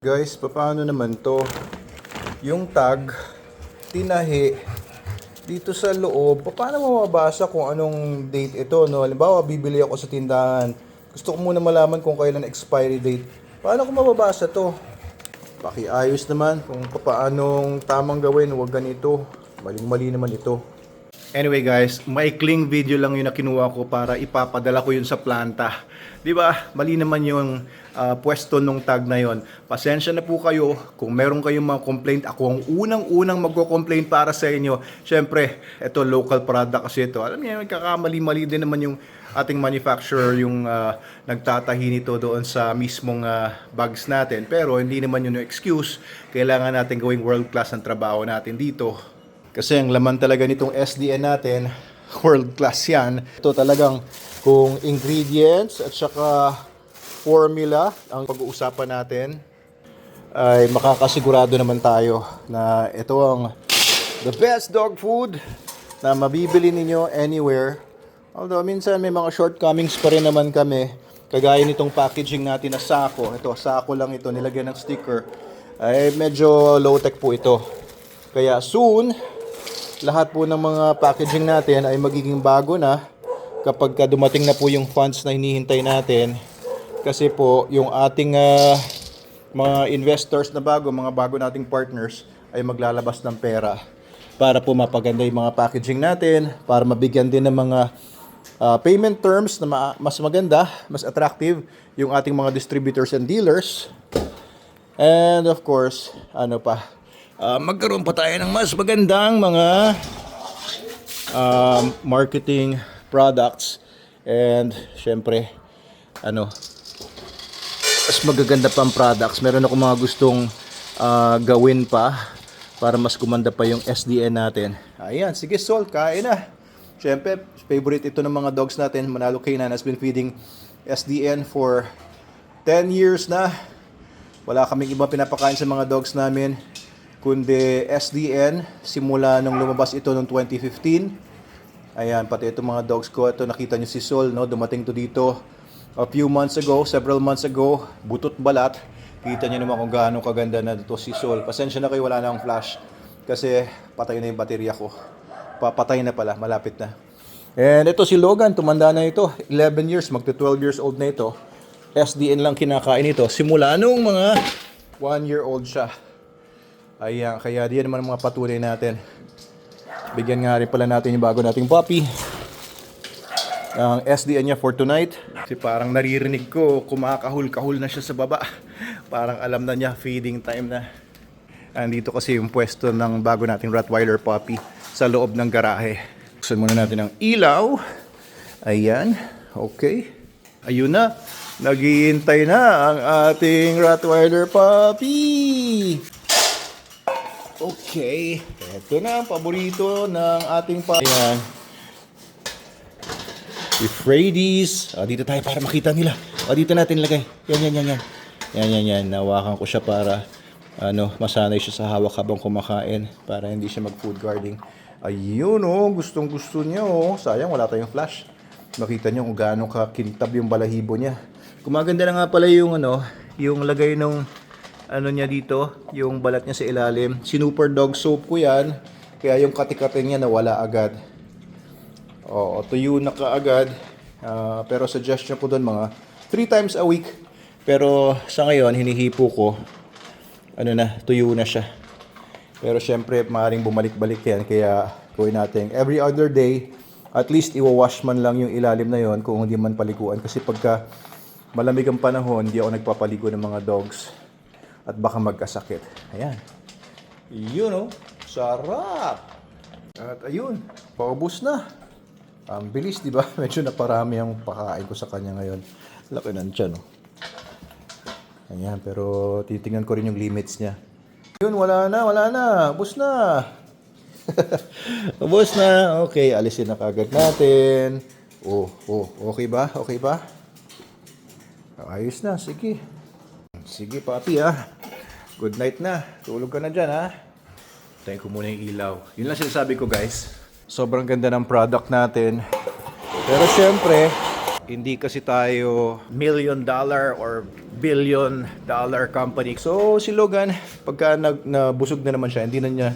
Guys, paano naman to? Yung tag, tinahi, dito sa loob, paano mo mabasa kung anong date ito, no? Halimbawa, bibili ako sa tindahan. Gusto ko muna malaman kung kailan expiry date. Paano ko mababasa to? Pakiayos naman kung paanong tamang gawin, huwag ganito. Maling-mali naman ito. Anyway guys, maikling video lang yung na kinuha ko para ipapadala ko yun sa planta. 'Di ba? Mali naman yung ah, pwesto nung tag na yon. Pasensya na po kayo kung meron kayong mga complaint. Ako ang unang-unang magko-complain para sa inyo. Syempre, ito local product kasi ito. Alam niyo, nagkakamali-mali din naman yung ating manufacturer yung ah, nagtatahi nito doon sa mismong ah, bags natin. Pero hindi naman yun yung excuse. Kailangan natin gawing world class ang trabaho natin dito. Kasi ang laman talaga nitong SDN natin, world class yan. Ito talagang kung ingredients at saka formula ang pag-uusapan natin, ay makakasigurado naman tayo na ito ang the best dog food na mabibili ninyo anywhere. Although minsan may mga shortcomings pa rin naman kami. Kagaya nitong packaging natin na sako. Ito, sako lang ito, nilagyan ng sticker. Ay medyo low-tech po ito. Kaya soon, lahat po ng mga packaging natin ay magiging bago na kapag ka dumating na po yung funds na hinihintay natin. Kasi po, yung ating ah, mga investors na bago, mga bago nating partners, ay maglalabas ng pera para po mapaganda yung mga packaging natin, para mabigyan din ng mga ah, payment terms na ma- mas maganda, mas attractive yung ating mga distributors and dealers. And of course, ano pa, ah, magkaroon pa tayo ng mas magandang mga um, marketing products. And syempre ano mas magaganda pang products. Meron ako mga gustong ah, gawin pa para mas kumanda pa yung SDN natin. Ayan sige Sol kain na. Syempre favorite ito ng mga dogs natin. Manalo K9 has been feeding SDN for 10 years na. Wala kaming ibang pinapakain sa mga dogs namin kundi SDN simula nung lumabas ito noong 2015 Ayan, pati itong mga dogs ko. Ito, nakita niyo si Sol, no? Dumating to dito a few months ago, several months ago. Butot balat. Kita niyo naman kung gaano kaganda na dito si Sol. Pasensya na kayo, wala na akong flash. Kasi patay na yung baterya ko. Papatay na pala, malapit na. And ito si Logan, tumanda na ito. 11 years, magto 12 years old na ito. SDN lang kinakain ito. Simula nung mga 1 year old siya. Ayan, kaya diyan naman ang mga patunay natin. Bigyan nga rin pala natin yung bago nating puppy. Ang SDN niya for tonight. Kasi parang naririnig ko, kumakahul-kahul na siya sa baba. Parang alam na niya, feeding time na. Andito kasi yung pwesto ng bago nating Rottweiler puppy sa loob ng garahe. Buksan muna natin ang ilaw. Ayan. Okay. Ayun na. Naghihintay na ang ating Rottweiler puppy. Okay. Ito na ang paborito ng ating pa... Ayan. Euphrates. Ah, dito tayo para makita nila. Ah, dito natin lagay. Yan, yan, yan, yan. Yan, yan, yan. Nawakan ko siya para ano, masanay siya sa hawak habang kumakain para hindi siya mag-food guarding. Ayun oh, gustong gusto niya oh. Sayang wala tayong flash. Makita niyo kung gaano kakintab yung balahibo niya. Kumaganda na nga pala yung ano, yung lagay nung ano niya dito, yung balat niya sa ilalim. Sinuper dog soap ko yan. Kaya yung katikate niya nawala agad. Oo, tuyo na kaagad. Ah, pero suggestion ko doon mga 3 times a week. Pero sa ngayon, hinihipo ko. Ano na, tuyo na siya. Pero syempre, maaaring bumalik-balik yan. Kaya gawin natin every other day. At least iwawash man lang yung ilalim na yon kung hindi man paliguan. Kasi pagka malamig ang panahon, hindi ako nagpapaligo ng mga dogs. At baka magkasakit. Ayan. Yun oh. Sarap. At ayun, paubos na. Ang bilis, di ba? Medyo naparami ang pakain ko sa kanya ngayon. Laki ng tiyan, oh. Ayan, pero titingnan ko rin yung limits niya. Yun, wala na, wala na. Ubus na. Ubus na. Okay, alisin na kagad natin. Oh, oh, okay ba? Okay ba? Ayos na, sige. Sige, papi, ah. Good night na. Tulog ka na dyan, ha? Tayo ko muna yung ilaw. Yun lang sinasabi ko, guys. Sobrang ganda ng product natin. Pero syempre, Hindi kasi tayo million dollar or billion dollar company. So si Logan, pagka nag, nabusog na naman siya, hindi na niya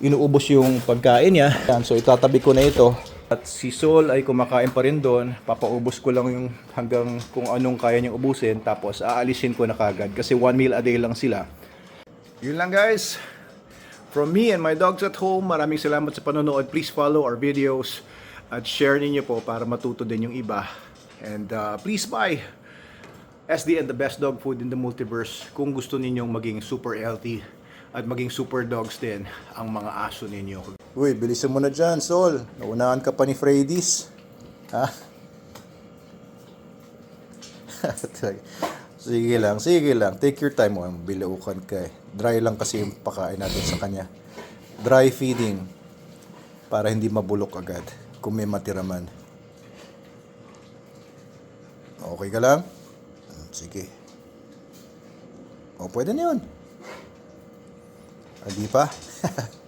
inuubos yung pagkain niya. Yan, so itatabi ko na ito. At si Sol ay kumakain pa rin doon. Papaubos ko lang yung hanggang kung anong kaya niyang ubusin. Tapos aalisin ko na kagad. Kasi one meal a day lang sila. Yun lang guys. From me and my dogs at home, maraming salamat sa panonood. Please follow our videos at share ninyo po para matuto din yung iba. And uh, please buy SDN, the best dog food in the multiverse. Kung gusto ninyong maging super healthy at maging super dogs din ang mga aso ninyo. Uy, bilisan mo na dyan, Sol. Naunahan ka pa ni Freddy's. Ha? sige lang, sige lang. Take your time mo. Bilaukan ka eh. Dry lang kasi yung pakain natin sa kanya. Dry feeding. Para hindi mabulok agad. Kung may matira man. Okay ka lang? Hmm, Sige. O, pwede na yun. Hindi pa?